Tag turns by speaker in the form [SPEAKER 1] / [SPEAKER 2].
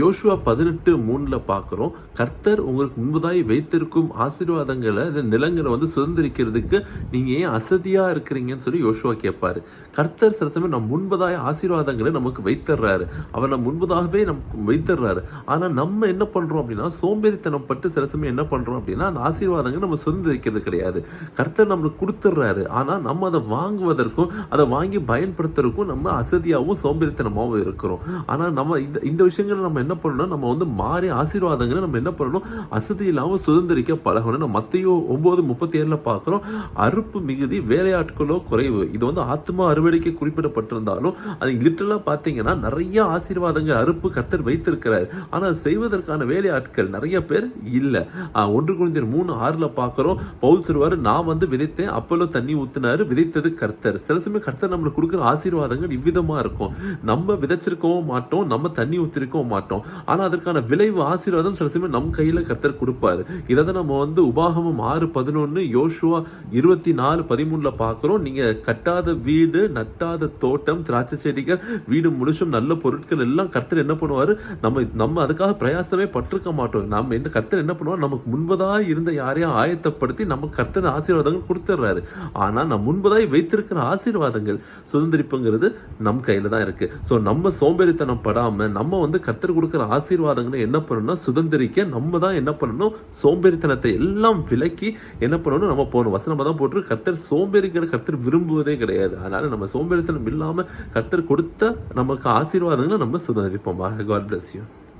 [SPEAKER 1] யோசுவா பதினெட்டு மூணில் பார்க்குறோம் கர்த்தர் உங்களுக்கு முன்பதாய் வைத்திருக்கும் ஆசீர்வாதங்களை இந்த நிலங்களை வந்து சுதந்திரிக்கிறதுக்கு நீங்கள் ஏன் அசதியாக இருக்கிறீங்கன்னு சொல்லி யோசுவா கேட்பார். கர்த்தர் சில சமயம் நம் முன்பதாய் ஆசீர்வாதங்களை நமக்கு வைத்தர்றாரு அவர் நம் முன்பதாகவே நமக்கு வைத்தர்றாரு ஆனால் நம்ம என்ன பண்ணுறோம் அப்படின்னா சோம்பேறித்தனம் பட்டு சில சமயம் என்ன பண்ணுறோம் அப்படின்னா அந்த ஆசீர்வாதங்களை நம்ம சுதந்திரிக்கிறது கிடையாது. கர்த்தர் நம்மளுக்கு கொடுத்துட்றாரு. ஆனால் நம்ம அதை வாங்குவதற்கும் அதை வாங்கி பயன்படுத்துறதுக்கும் நம்ம அசதியாகவும் சோம்பேறித்தனமாகவும் இருக்கிறோம். ஆனால் நம்ம இந்த இந்த விஷயங்களை நம்ம என்ன பண்ணணும் நம்ம வந்து மாறி ஆசீர்வாதங்களை நம்ம என்ன பண்ணணும்? அசதி இல்லாமல் சுதந்திரிக்க பழகணும். நம்ம மத்தையோ ஒம்பது முப்பத்தி ஏழில் பார்க்குறோம். அறுப்பு மிகுதி வேலையாட்களோ குறைவு. இது வந்து ஆத்மா அறுவடைக்கு குறிப்பிடப்பட்டிருந்தாலும் அது லிட்டலாக பார்த்தீங்கன்னா நிறைய ஆசீர்வாதங்கள் அறுப்பு கர்த்தர் வைத்திருக்கிறார். ஆனால் செய்வதற்கான வேலையாட்கள் நிறைய பேர் இல்லை. ஒன்று குழந்தையர் மூணு ஆறில் பார்க்குறோம். பவுல் சொல்வார் நான் வந்து விதைத்தேன் அப்போலோ தண்ணி ஊற்றினார் விதைத்தது கர்த்தர். சில சமயம் கர்த்தர் நம்மளுக்கு கொடுக்குற ஆசீர்வாதங்கள் இவ்விதமாக இருக்கும். நம்ம விதைச்சிருக்கவும் மாட்டோம் நம்ம தண்ணி ஊற்றிருக்கவும் மாட்டோம். ஆனால் அதற்கான விளைவு ஆசீர்வாதம் சில சமயம் நம் கையில் கர்த்தர் கொடுப்பாரு. இதை தான் நம்ம வந்து உபாகமம் ஆறு பதினொன்று யோசுவா இருபத்தி நாலு பதிமூணில் பார்க்குறோம். நீங்கள் கட்டாத வீடு நட்டாத தோட்டம் திராட்சை செடிகள் வீடு முழுசும் நல்ல பொருட்கள் எல்லாம் கர்த்தர் என்ன பண்ணுவார்? நம்ம நம்ம அதுக்காக பிரயாசமே பட்டிருக்க மாட்டோம். நம்ம என்ன கர்த்தர் என்ன பண்ணுவார்? நமக்கு முன்பதாக இருந்த யாரையும் ஆயத்தப்படுத்தி நமக்கு கர்த்தர் ஆசீர்வாதங்கள் கொடுத்துட்றாரு ஆனால் நம்ம முன்பதாய் வைத்திருக்கிற ஆசீர்வாதங்கள் சுதந்திரிப்புங்கிறது நம் கையில் தான் இருக்குது ஸோ நம்ம சோம்பேறித்தனம் படாமல் நம்ம வந்து கர்த்தர் கொடுக்குற ஆசீர்வாதங்களை என்ன பண்ணணும்னா சுதந்திரிக்க நம்ம தான் என்ன பண்ணணும்? சோம்பேறித்தனத்தை எல்லாம் விலக்கி என்ன பண்ணணும்? நம்ம போகணும். வசனமாக தான் போட்டு கர்த்தர் சோம்பேறிக்கிற கர்த்தர் விரும்புவதே கிடையாது. அதனால் நம்ம சோம்பேறித்தனம் இல்லாமல் கர்த்தர் கொடுத்த நமக்கு ஆசீர்வாதங்களை நம்ம சுதந்திரிப்போம். God bless you